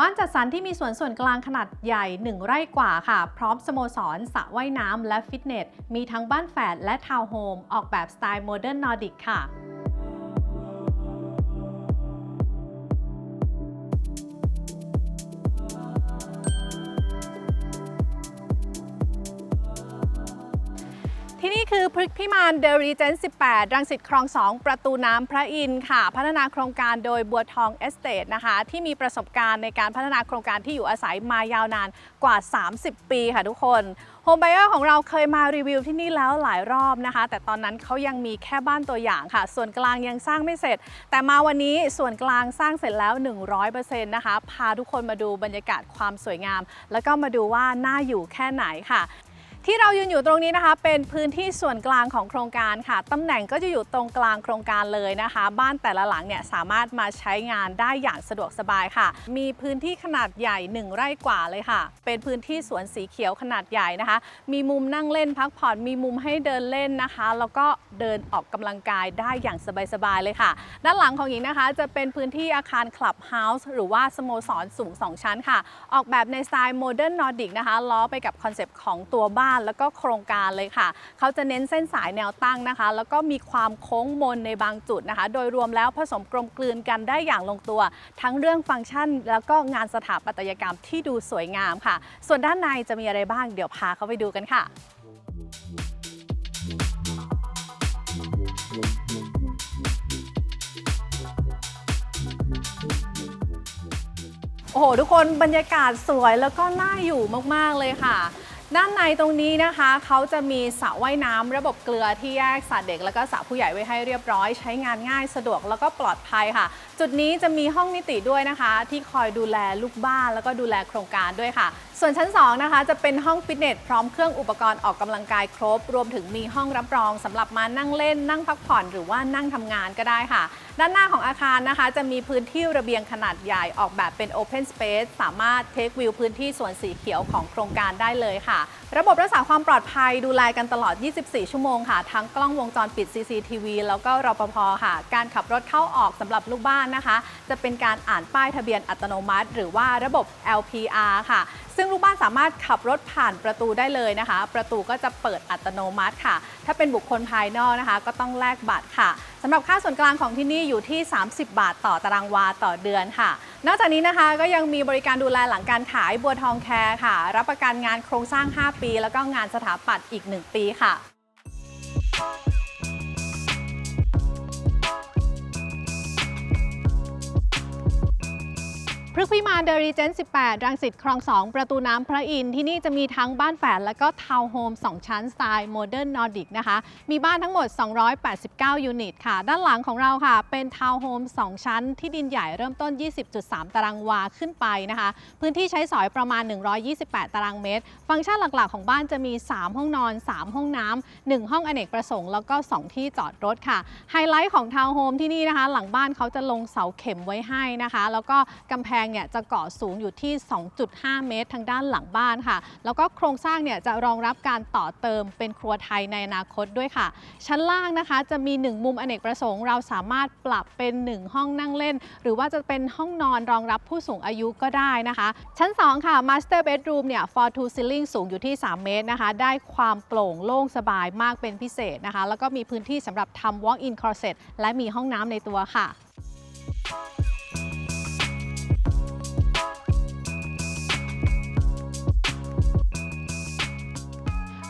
บ้านจัดสรรที่มีสวนส่วนกลางขนาดใหญ่ 1 ไร่กว่าค่ะ พร้อมสโมสรสระว่ายน้ำและฟิตเนส มีทั้งบ้านแฝดและทาวน์โฮมออกแบบสไตล์โมเดิร์นนอร์ดิกค่ะ พฤกษ์พิมานเดรีเจน 18 รังสิตคลอง 2 ประตูน้ำพระอินทร์ค่ะ พัฒนาโครงการโดยบัวทองเอสเตทนะคะ ที่มีประสบการณ์ในการพัฒนาโครงการที่อยู่อาศัยมายาวนานกว่า 30 ปีค่ะทุกคนโฮม b บเออร์ของเราเคยมารีวิวที่นี่แล้วหลายรอบนะคะ แต่ตอนนั้นเขายังมีแค่บ้านตัวอย่างค่ะ ส่วนกลางยังสร้างไม่เสร็จ แต่มาวันนี้ส่วนกลางสร้างเสร็จแล้ว 100%นะคะ พาทุกคนมาดูบรรยากาศความสวยงาม แล้วก็มาดูว่าน่าอยู่แค่ไหนค่ะ ที่เรายืนอยู่ตรงนี้นะคะ เป็นพื้นที่ส่วนกลางของโครงการค่ะตำแหน่งก็จะอยู่ตรงกลางโครงการเลยนะคะ บ้านแต่ละหลังเนี่ยสามารถมาใช้งานได้อย่างสะดวกสบายค่ะ มีพื้นที่ขนาดใหญ่ 1 ไร่กว่าเลยค่ะ เป็นพื้นที่สวนสีเขียวขนาดใหญ่นะคะ มีมุมนั่งเล่นพักผ่อนมีมุมให้เดินเล่นนะคะ แล้วก็เดินออกกำลังกายได้อย่างสบายๆเลยค่ะ ด้านหลังของหญิงนะคะ จะเป็นพื้นที่อาคารคลับเฮาส์หรือว่าสโมสรสูง 2 ชั้นค่ะ ออกแบบในสไตล์โมเดิร์นนอร์ดิกนะคะล้อไปกับคอนเซปต์ของตัวบ้านแล้วก็โครงการเลยค่ะ เขาจะเน้นเส้นสายแนวตั้งนะคะ แล้วก็มีความโค้งมนในบางจุดนะคะ โดยรวมแล้วผสมกลมกลืนกันได้อย่างลงตัว ทั้งเรื่องฟังก์ชัน แล้วก็งานสถาปัตยกรรมที่ดูสวยงามค่ะ ส่วนด้านในจะมีอะไรบ้างเดี๋ยวพาเข้าไปดูกันค่ะโอ้โห ทุกคนบรรยากาศสวยแล้วก็น่าอยู่มาก ๆ เลยค่ะ ด้านในตรงนี้นะคะเขาจะมีสระว่ายน้ำระบบเกลือที่แยกสระเด็ก แล้วก็สระผู้ใหญ่ไว้ให้เรียบร้อย ใช้งานง่ายสะดวกแล้วก็ปลอดภัยค่ะจุดนี้จะมีห้องนิติด้วยนะคะ ที่คอยดูแลลูกบ้านแล้วก็ดูแลโครงการด้วยค่ะ ส่วนชั้น 2 นะคะ จะเป็นห้องฟิตเนสพร้อมเครื่องอุปกรณ์ออกกำลังกายครบ รวมถึงมีห้องรับรองสำหรับมานั่งเล่น นั่งพักผ่อนหรือว่านั่งทำงานก็ได้ค่ะ ด้านหน้าของอาคารนะคะ จะมีพื้นที่ระเบียงขนาดใหญ่ออกแบบเป็น Open Space สามารถเทควิวพื้นที่สวนสีเขียวของโครงการได้เลยค่ะ ระบบรักษาความปลอดภัยดูแลกันตลอด 24 ชั่วโมงค่ะ ทั้งกล้องวงจรปิด CCTV แล้วก็รปภค่ะ การขับรถเข้าออกสำหรับลูกบ้านนะคะ จะเป็นการอ่านป้ายทะเบียนอัตโนมัติ หรือว่าระบบ LPR ค่ะ ซึ่งลูกบ้านสามารถขับรถผ่านประตูได้เลยนะคะ ประตูก็จะเปิดอัตโนมัติค่ะ ถ้าเป็นบุคคลภายนอกนะคะ ก็ต้องแลกบัตรค่ะสำหรับค่าส่วนกลางของที่นี่อยู่ที่ 30 บาทต่อตารางวาต่อเดือนค่ะ นอกจากนี้นะคะก็ยังมีบริการดูแลหลังการขายบัวทองแคร์ค่ะ รับประกันงานโครงสร้าง 5 ปี แล้วก็งานสถาปัตย์อีก 1 ปีค่ะ พฤกษ์พิมานเดรีเจน 18 รังสิตคลอง 2 ประตูน้ำพระอินทร์ที่นี่จะมีทั้งบ้านแฝดและก็ทาวน์โฮม 2 ชั้นสไตล์โมเดิร์นนอร์ดิกนะคะ มีบ้านทั้งหมด 289 ยูนิตค่ะ ด้านหลังของเราค่ะ เป็นทาวน์โฮม 2 ชั้น ที่ดินใหญ่เริ่มต้น 20.3 ตารางวาขึ้นไปนะคะ พื้นที่ใช้สอยประมาณ 128 ตารางเมตร ฟังก์ชันหลักๆ ของบ้านจะมี 3 ห้องนอน 3 ห้องน้ำ1ห้องอเนกประสงค์แล้วก็ 2 ที่จอดรถค่ะ ไฮไลท์ของทาวน์โฮมที่นี่นะคะ หลังบ้านเขาจะลงเสาเข็มไว้ให้นะคะ แล้วก็กำแพงเนี่ยจะก่อสูงอยู่ที่ 2.5 เมตร ทางด้านหลังบ้านค่ะ แล้วก็โครงสร้างเนี่ยจะรองรับการต่อเติมเป็นครัวไทยในอนาคตด้วยค่ะ ชั้นล่างนะคะจะมี 1 มุมอเนกประสงค์ เราสามารถปรับเป็น 1 ห้องนั่งเล่น หรือว่าจะเป็นห้องนอนรองรับผู้สูงอายุก็ได้นะคะ ชั้น 2 ค่ะ Master Bedroom เนี่ย for two ceiling สูงอยู่ที่ 3 เมตรนะคะ ได้ความโปร่งโล่งสบายมากเป็นพิเศษนะคะ แล้วก็มีพื้นที่สำหรับทำ walk in closet และมีห้องน้ำในตัวค่ะ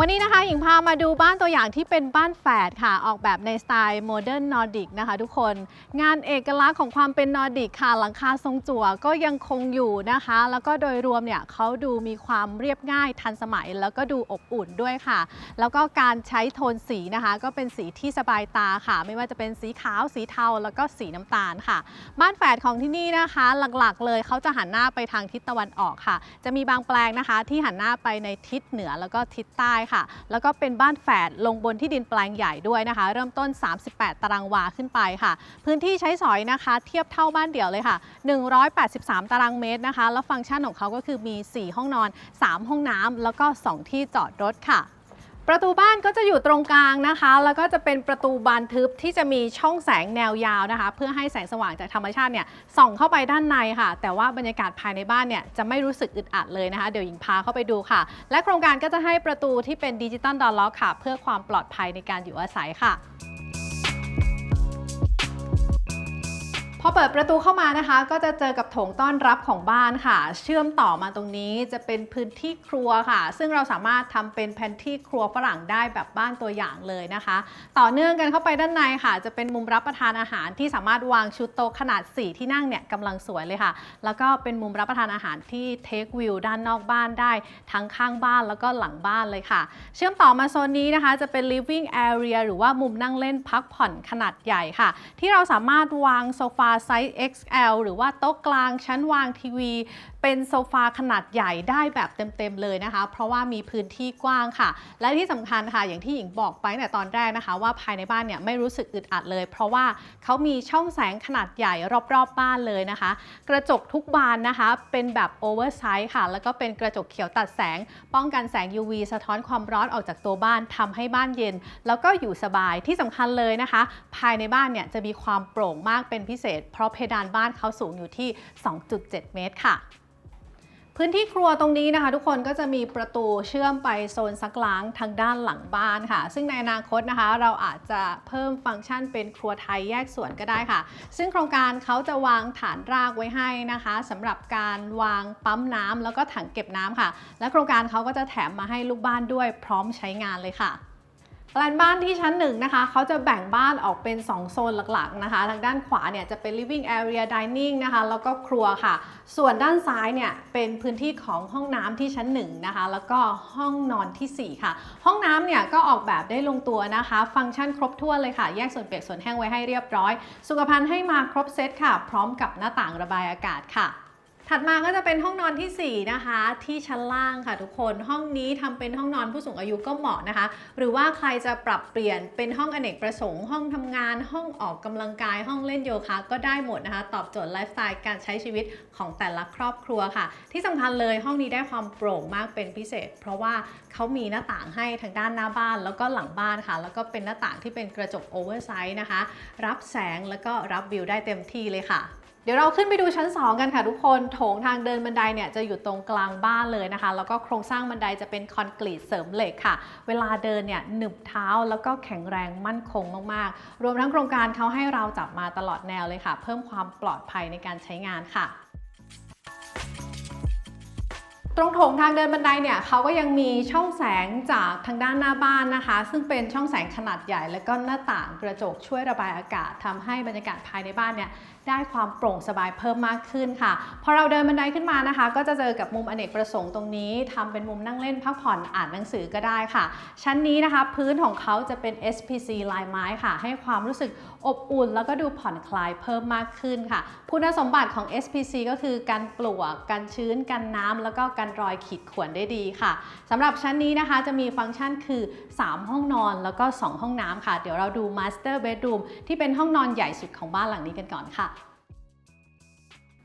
วันนี้นะคะหญิงพามาดูบ้านตัวอย่างที่เป็นบ้านแฝดค่ะ ออกแบบในสไตล์โมเดิร์นนอร์ดิกนะคะทุกคนงานเอกลักษณ์ของความเป็นนอร์ดิกค่ะ หลังคาทรงจั่วก็ยังคงอยู่นะคะ แล้วก็โดยรวมเนี่ยเขาดูมีความเรียบง่ายทันสมัย แล้วก็ดูอบอุ่นด้วยค่ะ แล้วก็การใช้โทนสีนะคะ ก็เป็นสีที่สบายตาค่ะ ไม่ว่าจะเป็นสีขาวสีเทาแล้วก็สีน้ำตาลค่ะ บ้านแฝดของที่นี่นะคะ หลักๆ เลยเขาจะหันหน้าไปทางทิศตะวันออกค่ะ จะมีบางแปลงนะคะ ที่หันหน้าไปในทิศเหนือแล้วก็ทิศใต้ค่ะ แล้วก็เป็นบ้านแฝดลงบนที่ดินแปลงใหญ่ด้วยนะคะ เริ่มต้น 38 ตารางวาขึ้นไปค่ะ พื้นที่ใช้สอยนะคะ เทียบเท่าบ้านเดี่ยวเลยค่ะ 183 ตารางเมตรนะคะ แล้วฟังก์ชันของเขาก็คือมี 4 ห้องนอน 3 ห้องน้ำแล้วก็ 2 ที่จอดรถค่ะ ประตูบ้านก็จะอยู่ตรงกลางนะคะ แล้วก็จะเป็นประตูบานทึบที่จะมีช่องแสงแนวยาวนะคะ เพื่อให้แสงสว่างจากธรรมชาติเนี่ยส่องเข้าไปด้านในค่ะ แต่ว่าบรรยากาศภายในบ้านเนี่ยจะไม่รู้สึกอึดอัดเลยนะคะ เดี๋ยวหญิงพาเข้าไปดูค่ะ และโครงการก็จะให้ประตูที่เป็นดิจิตอลดอลล็อกค่ะ เพื่อความปลอดภัยในการอยู่อาศัยค่ะ อเปิดประตูเข้ามานะคะ ก็จะเจอกับโถงต้อนรับของบ้านค่ะ เชื่อมต่อมาตรงนี้จะเป็นพื้นที่ครัวค่ะ ซึ่งเราสามารถทำเป็นแผนที่ครัวฝรั่งได้แบบบ้านตัวอย่างเลยนะคะ ต่อเนื่องกันเข้าไปด้านในค่ะ จะเป็นมุมรับประทานอาหารที่สามารถวางชุดโต๊ะขนาด 4 ที่นั่งเนี่ยกำลังสวยเลยค่ะ แล้วก็เป็นมุมรับประทานอาหารที่เทควิวด้านนอกบ้านได้ ทั้งข้างบ้านแล้วก็หลังบ้านเลยค่ะ เชื่อมต่อมาโซนนี้นะคะ จะเป็น living area หรือว่ามุมนั่งเล่นพักผ่อนขนาดใหญ่ค่ะ ที่เราสามารถวางโซฟาไซส์ XL หรือว่าโต๊ะกลางชั้นวางทีวี เป็นโซฟาขนาดใหญ่ได้แบบเต็มๆเลยนะคะ เพราะว่ามีพื้นที่กว้างค่ะ และที่สำคัญค่ะ อย่างที่หญิงบอกไปแต่ตอนแรกนะคะ ว่าภายในบ้านเนี่ยไม่รู้สึกอึดอัดเลย เพราะว่าเขามีช่องแสงขนาดใหญ่รอบๆบบ้านเลยนะคะ กระจกทุกบานนะคะ เป็นแบบโอเวอร์ไซส์ค่ะ แล้วก็เป็นกระจกเขียวตัดแสง ป้องกันแสง UV สะท้อนความร้อนออกจากตัวบ้านทำให้บ้านเย็น แล้วก็อยู่สบายที่สำคัญเลยนะคะ ภายในบ้านเนี่ยจะมีความโปร่งมากเป็นพิเศษเพราะเพดานบ้านเขาสูงอยู่ที่ 2.7 เมตรค่ะพื้นที่ครัวตรงนี้นะคะ ทุกคนก็จะมีประตูเชื่อมไปโซนซักล้างทางด้านหลังบ้านค่ะ ซึ่งในอนาคตนะคะ เราอาจจะเพิ่มฟังก์ชันเป็นครัวไทยแยกส่วนก็ได้ค่ะ ซึ่งโครงการเขาจะวางฐานรากไว้ให้นะคะสำหรับการวางปั๊มน้ำแล้วก็ถังเก็บน้ำค่ะ และโครงการเขาก็จะแถมมาให้ลูกบ้านด้วยพร้อมใช้งานเลยค่ะ แปลนบ้านที่ชั้นหนึ่งนะคะเขาจะแบ่งบ้านออกเป็น 2 โซนหลักๆนะคะ ทางด้านขวาเนี่ยจะเป็น living area dining นะคะ แล้วก็ครัวค่ะ ส่วนด้านซ้ายเนี่ยเป็นพื้นที่ของห้องน้ำที่ชั้นหนึ่งนะคะ แล้วก็ห้องนอนทีสี่4 ค่ะ ห้องน้ำเนี่ยก็ออกแบบได้ลงตัวนะคะ ฟังก์ชันครบถ้วนเลยค่ะ แยกส่วนเปียกส่วนแห้งไว้ให้เรียบร้อย สุขภัณฑ์ให้มาครบเซตค่ะ พร้อมกับหน้าต่างระบายอากาศค่ะ ถัดมาก็จะเป็นห้องนอนทีสี่ 4 นะคะ ที่ชั้นล่างค่ะทุกคนห้องนี้ทำเป็นห้องนอนผู้สูงอายุก็เหมาะนะคะ หรือว่าใครจะปรับเปลี่ยนเป็นห้องอเนกประสงค์ ห้องทำงาน ห้องออกกำลังกาย ห้องเล่นโยคะก็ได้หมดนะคะ ตอบโจทย์ไลฟ์สไตล์การใช้ชีวิตของแต่ละครอบครัวค่ะ ที่สำคัญเลยห้องนี้ได้ความโปร่งมากเป็นพิเศษ เพราะว่าเขามีหน้าต่างให้ทางด้านหน้าบ้าน แล้วก็หลังบ้านค่ะ แล้วก็เป็นหน้าต่างที่เป็นกระจกโอเวอร์ไซส์นะคะ รับแสงแล้วก็รับวิวได้เต็มที่เลยค่ะ เดี๋ยวเราขึ้นไปดูชั้น 2 กันค่ะทุกคน โถงทางเดินบันไดเนี่ยจะอยู่ตรงกลางบ้านเลยนะคะ แล้วก็โครงสร้างบันไดจะเป็นคอนกรีตเสริมเหล็กค่ะ เวลาเดินเนี่ยหนึบเท้าแล้วก็แข็งแรงมั่นคงมากๆ รวมทั้งโครงการเขาให้เราจับมาตลอดแนวเลยค่ะ เพิ่มความปลอดภัยในการใช้งานค่ะ ตรงโถงทางเดินบันไดเนี่ยเขาก็ยังมีช่องแสงจากทางด้านหน้าบ้านนะคะ ซึ่งเป็นช่องแสงขนาดใหญ่ และก็หน้าต่างกระจกช่วยระบายอากาศทำให้บรรยากาศภายในบ้านเนี่ยได้ความโปร่งสบายเพิ่มมากขึ้นค่ะพอเราเดินบันไดขึ้นมานะคะ ก็จะเจอกับมุมอเนกประสงค์ตรงนี้ทำเป็นมุมนั่งเล่นพักผ่อนอ่านหนังสือก็ได้ค่ะ ชั้นนี้นะคะ พื้นของเขาจะเป็น SPC ลายไม้ค่ะ ให้ความรู้สึก อบอุ่นแล้วก็ดูผ่อนคลายเพิ่มมากขึ้นค่ะ คุณสมบัติของ SPC ก็คือการปลวกกันชื้นกันน้ำแล้วก็กันรอยขีดข่วนได้ดีค่ะสำหรับชั้นนี้นะคะจะมีฟังก์ชันคือ 3 ห้องนอนแล้วก็ 2 ห้องน้ำค่ะ เดี๋ยวเราดู Master Bedroom ที่เป็นห้องนอนใหญ่สุดของบ้านหลังนี้กันก่อนค่ะ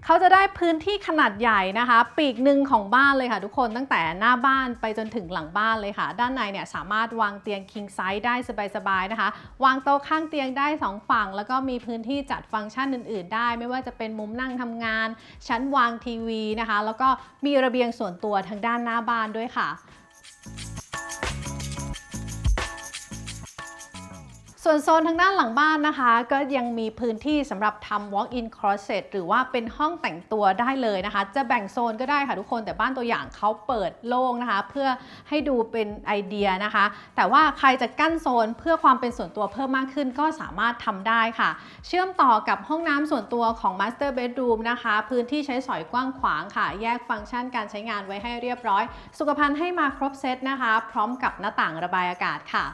เขาจะได้พื้นที่ขนาดใหญ่นะคะ ปีกหนึ่งของบ้านเลยค่ะ ทุกคนตั้งแต่หน้าบ้านไปจนถึงหลังบ้านเลยค่ะ ด้านในเนี่ยสามารถวางเตียง king size ได้สบายๆนะคะ วางโต๊ะข้างเตียงได้ 2 ฝั่ง แล้วก็มีพื้นที่จัดฟังก์ชันอื่น ๆ ได้ ไม่ว่าจะเป็นมุมนั่งทำงาน ชั้นวางทีวีนะคะ แล้วก็มีระเบียงส่วนตัวทางด้านหน้าบ้านด้วยค่ะ ส่วนโซนทางด้านหลังบ้านนะคะ ก็ยังมีพื้นที่สำหรับทำ walk-in closet หรือว่าเป็นห้องแต่งตัวได้เลยนะคะ จะแบ่งโซนก็ได้ค่ะทุกคนแต่บ้านตัวอย่างเขาเปิดโล่งนะคะ เพื่อให้ดูเป็นไอเดียนะคะ แต่ว่าใครจะกั้นโซนเพื่อความเป็นส่วนตัวเพิ่มมากขึ้นก็สามารถทำได้ค่ะ เชื่อมต่อกับห้องน้ำส่วนตัวของ Master Bedroom นะคะ พื้นที่ใช้สอยกว้างขวางค่ะ แยกฟังก์ชันการใช้งานไว้ให้เรียบร้อย สุขภัณฑ์ให้มาครบเซตนะคะ พร้อมกับหน้าต่างระบายอากาศค่ะ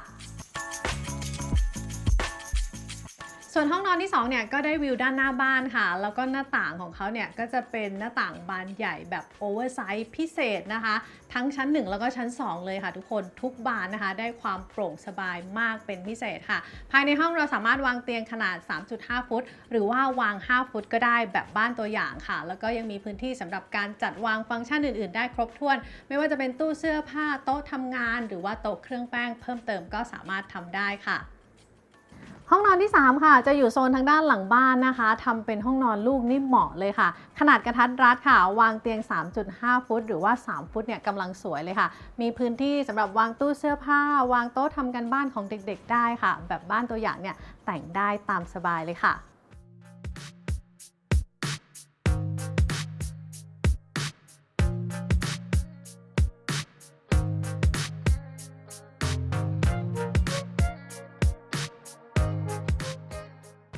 ส่วนห้องนอนที่2เนี่ยก็ได้วิวด้านหน้าบ้านค่ะ แล้วก็หน้าต่างของเขาเนี่ยก็จะเป็นหน้าต่างบานใหญ่แบบโอเวอร์ไซส์พิเศษนะคะ ทั้งชั้น 1 แล้วก็ชั้น 2 เลยค่ะ ทุกคนทุกบานนะคะ ได้ความโปร่งสบายมากเป็นพิเศษค่ะ ภายในห้องเราสามารถวางเตียงขนาด 3.5 ฟุต หรือว่าวาง 5 ฟุตก็ได้แบบบ้านตัวอย่างค่ะ แล้วก็ยังมีพื้นที่สำหรับการจัดวางฟังก์ชันอื่น ๆ ได้ครบถ้วน ไม่ว่าจะเป็นตู้เสื้อผ้าโต๊ะทำงาน หรือว่าโต๊ะเครื่องแป้งเพิ่มเติมก็สามารถทำได้ค่ะ ห้องนอนที่ 3 ค่ะ จะอยู่โซนทางด้านหลังบ้านนะคะทำเป็นห้องนอนลูกนี่เหมาะเลยค่ะ ขนาดกระทัดรัดค่ะ วางเตียง 3.5 ฟุต หรือว่า 3 ฟุตเนี่ยกำลังสวยเลยค่ะ มีพื้นที่สำหรับวางตู้เสื้อผ้า วางโต๊ะทำกันบ้านของเด็กๆ ได้ค่ะ แบบบ้านตัวอย่างเนี่ยแต่งได้ตามสบายเลยค่ะ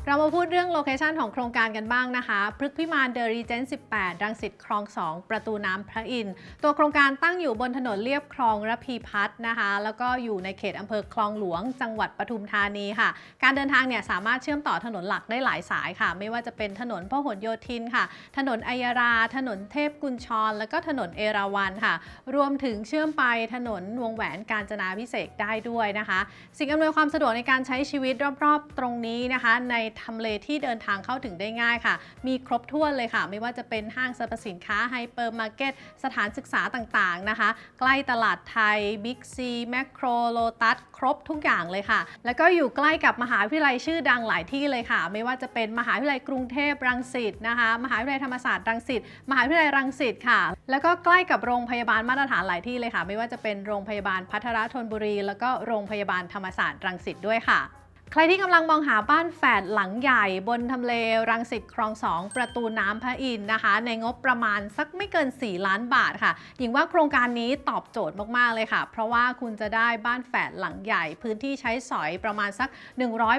เรามาพูดเรื่องโลเคชันของโครงการกันบ้างนะคะพฤกษพิมานเดอะรีเจนต์18 รังสิตคลอง 2 ประตูน้ำพระอินทร์ตัวโครงการตั้งอยู่บนถนนเลียบคลองระพีพัฒน์นะคะ แล้วก็อยู่ในเขตอำเภอคลองหลวง จังหวัดปทุมธานีค่ะ การเดินทางเนี่ยสามารถเชื่อมต่อถนนหลักได้หลายสายค่ะ ไม่ว่าจะเป็นถนนพหลโยธินค่ะ ถนนอัยรา ถนนเทพกุญชร แล้วก็ถนนเอราวัณค่ะ รวมถึงเชื่อมไปถนนวงแหวนกาญจนาพิเศษกได้ด้วยนะคะ สิ่งอำนวยความสะดวกในการใช้ชีวิตรอบๆ ตรงนี้นะคะในทำเลที่เดินทางเข้าถึงได้ง่ายค่ะ มีครบถ้วนเลยค่ะ ไม่ว่าจะเป็นห้างสรรพสินค้าไฮเปอร์มาร์เก็ตสถานศึกษาต่างๆนะคะ ใกล้ตลาดไทยบิ๊กซีแมคโครโลตัสครบทุกอย่างเลยค่ะ แล้วก็อยู่ใกล้กับมหาวิทยาลัยชื่อดังหลายที่เลยค่ะ ไม่ว่าจะเป็นมหาวิทยาลัยกรุงเทพรังสิตนะคะ มหาวิทยาลัยธรรมศาสตร์รังสิตมหาวิทยาลัยรังสิตค่ะ แล้วก็ใกล้กับโรงพยาบาลมาตรฐานหลายที่เลยค่ะ ไม่ว่าจะเป็นโรงพยาบาลพัทรธนบุรี แล้วก็โรงพยาบาลธรรมศาสตร์รังสิตด้วยค่ะ ใครที่กำลังมองหาบ้านแฝดหลังใหญ่บนทำเลรังสิตคลอง2ประตูน้ำพระอินนะคะ ในงบประมาณสักไม่เกิน 4 ล้านบาทค่ะหญิงว่าโครงการนี้ตอบโจทย์มากๆเลยค่ะ เพราะว่าคุณจะได้บ้านแฝดหลังใหญ่ พื้นที่ใช้สอยประมาณสัก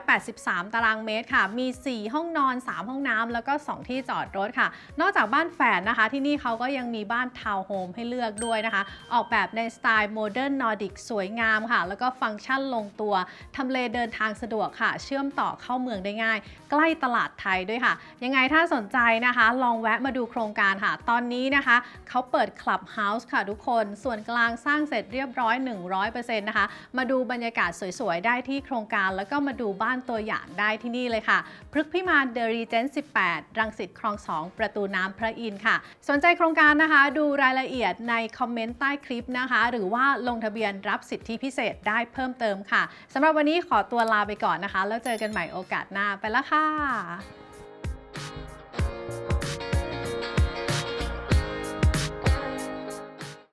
183 ตารางเมตรค่ะ มี 4 ห้องนอน 3 ห้องน้ำแล้วก็ 2 ที่จอดรถค่ะ นอกจากบ้านแฝดนะคะ ที่นี่เขาก็ยังมีบ้านทาวน์โฮมให้เลือกด้วยนะคะ ออกแบบในสไตล์โมเดิร์นนอร์ดิกสวยงามค่ะ แล้วก็ฟังก์ชันลงตัวทำเลเดินทางสะดวกค่ะ เชื่อมต่อเข้าเมืองได้ง่าย ใกล้ตลาดไทยด้วยค่ะ ยังไงถ้าสนใจนะคะ ลองแวะมาดูโครงการค่ะ ตอนนี้นะคะ เขาเปิดคลับเฮาส์ค่ะทุกคน ส่วนกลางสร้างเสร็จเรียบร้อย 100%นะคะ มาดูบรรยากาศสวยๆ ได้ที่โครงการ แล้วก็มาดูบ้านตัวอย่างได้ที่นี่เลยค่ะ พฤกษพิมานเดอรีเจนต์18 รังสิตคลอง 2 ประตูน้ำพระอินทร์ค่ะ สนใจโครงการนะคะ ดูรายละเอียดในคอมเมนต์ใต้คลิปนะคะ หรือว่าลงทะเบียนรับสิทธิพิเศษได้เพิ่มเติมค่ะสำหรับวันนี้ขอตัวลาไปก่อน่อนนะคะ แล้วเจอกันใหม่โอกาสหน้าไปแล้วค่ะ